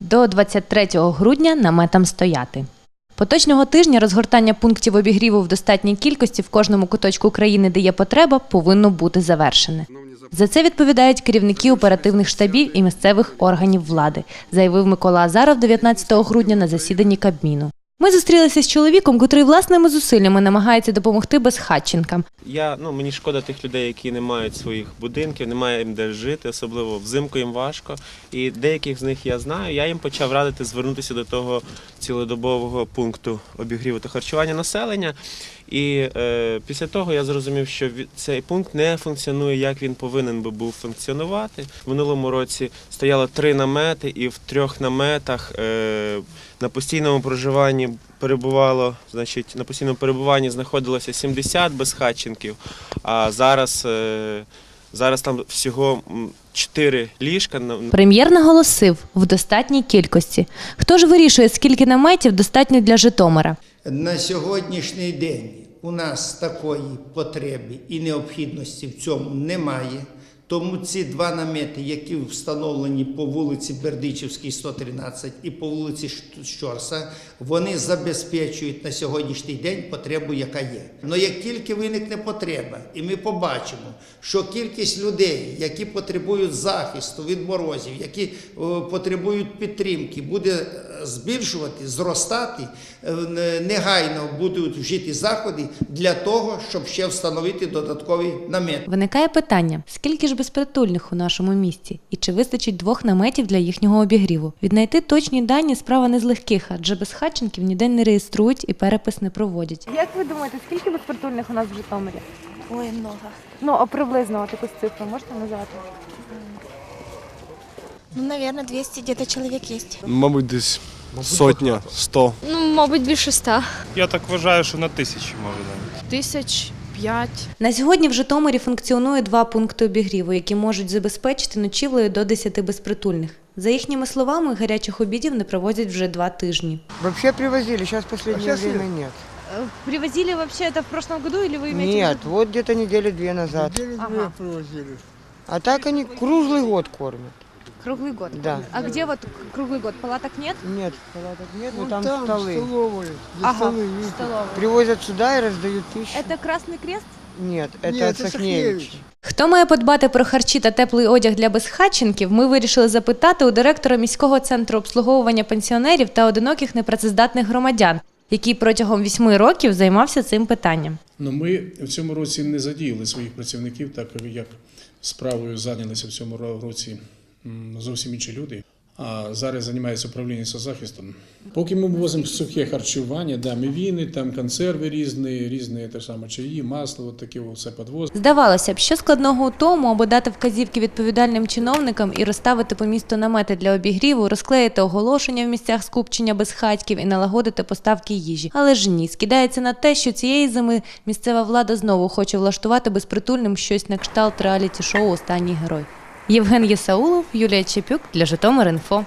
До 23 грудня наметам стояти. Поточного тижня розгортання пунктів обігріву в достатній кількості в кожному куточку країни, де є потреба, повинно бути завершене. За це відповідають керівники оперативних штабів і місцевих органів влади, заявив Микола Азаров 19 грудня на засіданні Кабміну. Ми зустрілися з чоловіком, котрий власними зусиллями намагається допомогти безхатченкам. Я ну мені шкода тих людей, які не мають своїх будинків, немає їм де жити, особливо взимку їм важко. І деяких з них я знаю. Я їм почав радити звернутися до того цілодобового пункту обігріву та харчування населення. І е, після того я зрозумів, що цей пункт не функціонує, як він повинен би був функціонувати. В минулому році стояло три намети, і в трьох наметах е, на постійному проживанні перебувало, значить, на постійному перебуванні знаходилося 70 безхатченків, а зараз, е, зараз там всього 4 ліжка. Прем'єр наголосив в достатній кількості. Хто ж вирішує, скільки наметів достатньо для Житомира? На сьогоднішній день у нас такої потреби і необхідності в цьому немає. Тому ці два намети, які встановлені по вулиці Бердичівській, 113 і по вулиці Щорса, вони забезпечують на сьогоднішній день потребу, яка є. Але як тільки виникне потреба, і ми побачимо, що кількість людей, які потребують захисту від морозів, які е, потребують підтримки, буде е, збільшувати, зростати, е, негайно будуть вжиті заходи для того, щоб ще встановити додатковий намет. Виникає питання: скільки ж безпритульних у нашому місті, і чи вистачить двох наметів для їхнього обігріву? Віднайти точні дані справа не з легких, адже безхатченків ніде не реєструють і перепис не проводять. Як ви думаєте, скільки безпритульних у нас в Житомирі? Ой, много. Ну, а приблизно от якусь цифру можете назвати? Ну, наверное, 200 где-то человек есть. Мабуть, десь сотня, сто. Ну, мабуть, більше ста. Я так вважаю, що на тисячі може навіть. Тисяч п'ять. На сьогодні в Житомирі функціонує два пункти обігріву, які можуть забезпечити ночівлею до 10 безпритульних. За їхніми словами, гарячих обідів не проводять вже два тижні. Вообще привозили, сейчас в последнее время нет. Привозили вообще это в прошлом году или вы имеете Нет, вот где-то недели две назад. Ага. А так они круглый год кормят. Круглый год? Да. А где вот круглый год? Палаток нет? Нет, палаток нет, но там, столы. Ага, столовая. Привозят сюда и раздают пищу. Это Красный Крест? Нет, это от Сахневича. Хто має подбати про харчі та теплий одяг для безхатченків, ми вирішили запитати у директора міського центру обслуговування пенсіонерів та одиноких непрацездатних громадян, який протягом вісьми років займався цим питанням. Ну, ми в цьому році не задіяли своїх працівників, так як справою зайнялися в цьому році м, зовсім інші люди. А зараз займається управління соцзахистом. Поки ми возимо сухе харчування, да, мівіни, там консерви різні, різні те саме чаї, масло, от таке все підвозимо. Здавалося б, що складного у тому, аби дати вказівки відповідальним чиновникам і розставити по місту намети для обігріву, розклеїти оголошення в місцях скупчення безхатьків і налагодити поставки їжі. Але ж ні, скидається на те, що цієї зими місцева влада знову хоче влаштувати безпритульним щось на кшталт реаліті-шоу Останній герой. Євген Єсаулов, Юлія Чепюк для Житомир.Інфо.